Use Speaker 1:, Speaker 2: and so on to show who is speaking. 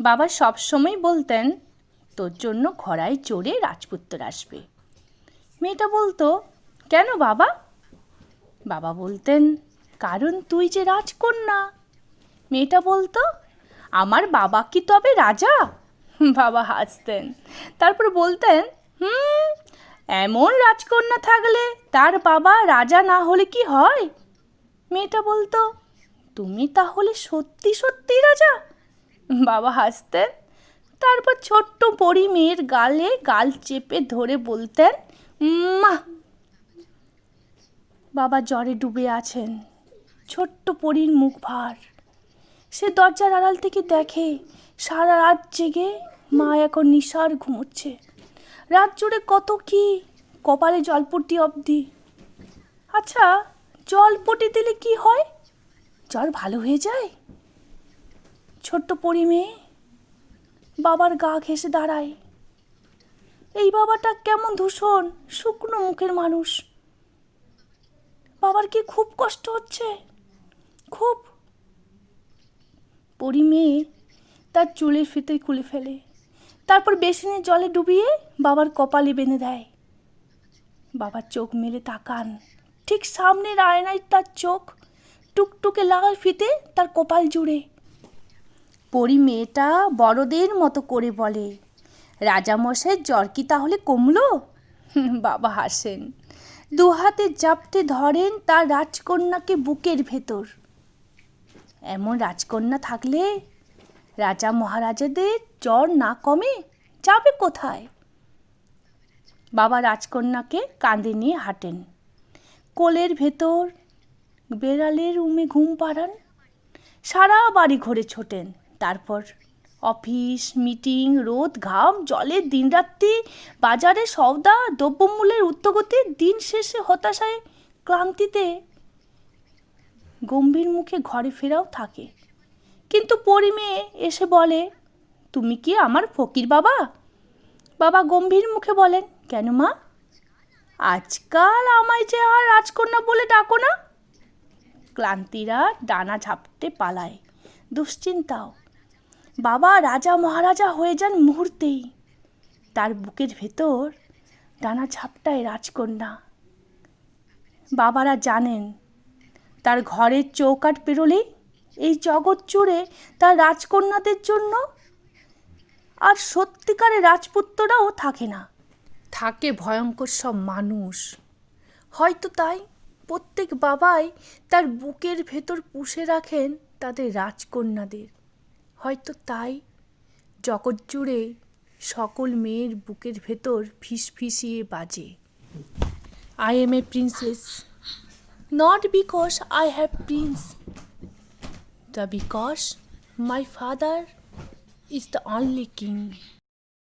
Speaker 1: বাবা সব সবসময় বলতেন, তোর জন্য ঘোড়ায় চড়ে রাজপুত্র আসবে। মেয়েটা বলতো, কেন বাবা? বাবা বলতেন, কারণ তুই যে রাজকন্যা। মেয়েটা বলতো, আমার বাবা কি তবে রাজা? বাবা হাসতেন, তারপর বলতেন, হুম, এমন রাজকন্যা থাকলে তার বাবা রাজা না হলে কি হয়? মেয়েটা বলতো, তুমি তাহলে সত্যি সত্যি রাজা? বাবা হাসতেন। তারপর ছোট্ট পরি মেয়ের গালে গাল চেপে ধরে বলতেন মা বাবা জ্বরে ডুবে আছেন। ছোট্ট পরীর মুখ ভার। সে দরজার আড়াল থেকে দেখে, সারা রাত জেগে মা এখন নিশার ঘুমোচ্ছে। রাত জুড়ে কত কি কপালে জলপটি অবধি। আচ্ছা জলপটি দিলে কি হয়? জ্বর ভালো হয়ে যায়? ছোট্ট পরি মেয়ে বাবার গা ঘেসে দাঁড়ায়। এই বাবাটা কেমন দূষণ শুকনো মুখের মানুষ। বাবার কি খুব কষ্ট হচ্ছে? খুব। পরি মেয়ে তার চুলের ফিতে খুলে ফেলে, তারপর বেসিনে জলে ডুবিয়ে বাবার কপালে বেঁধে দেয়। বাবার চোখ মেলে তাকান, ঠিক সামনের আয়নায় তার চোখ টুকটুকে লাল ফিতে তার কপাল জুড়ে। পরি মেয়েটা বড়দের মতো করে বলে। রাজামশাইয়ের জ্বর কি তাহলে কমলো? বাবা হাসেন। দু হাতে জাপটে ধরেন তার রাজকন্যাকে বুকের ভেতর। এমন রাজকন্যা থাকলে রাজা মহারাজাদের জ্বর না কমে, যাবে কোথায়? বাবা রাজকন্যাকে কাঁধে নিয়ে হাঁটেন। কোলের ভেতর, বেড়ালের রুমে ঘুম পাড়ান, সারা বাড়ি ঘরে ছোটেন। তারপর অফিস মিটিং রোদ, ঘাম, জলের দিনরাত্রি, বাজারে সওদা, দ্রব্যমূল্যের উত্তগতি দিন শেষে হতাশায় ক্লান্তিতে গম্ভীর মুখে ঘরে ফেরাও থাকে। কিন্তু পরি মেয়ে এসে বলে, তুমি কি আমার ফকির বাবা? বাবা গম্ভীর মুখে বলেন, কেন মা? আজকাল আমায় যে আর রাজকন্যা বলে ডাকো না? ক্লান্তিরা ডানা ঝাপটে পালায়। দুশ্চিন্তাও বাবা রাজা মহারাজা হয়ে যান মুহূর্তেই। তার বুকের ভেতর ডানা ঝাপটায় রাজকন্যা। বাবারা জানেন, তার ঘরের চৌকাট পেরোলেই এই জগৎ জুড়ে তার রাজকন্যাদের জন্য আর সত্যিকারের রাজপুত্ররাও থাকে না। থাকে ভয়ঙ্কর সব মানুষ। হয়তো তাই প্রত্যেক বাবাই তার বুকের ভেতর পুষে রাখেন তাদের রাজকন্যাদের। হয়তো তাই জগৎজুড়ে সকল মেয়ের বুকের ভেতর ফিস ফিসিয়ে বাজে। I am a princess not because I have prince the because my father is the only king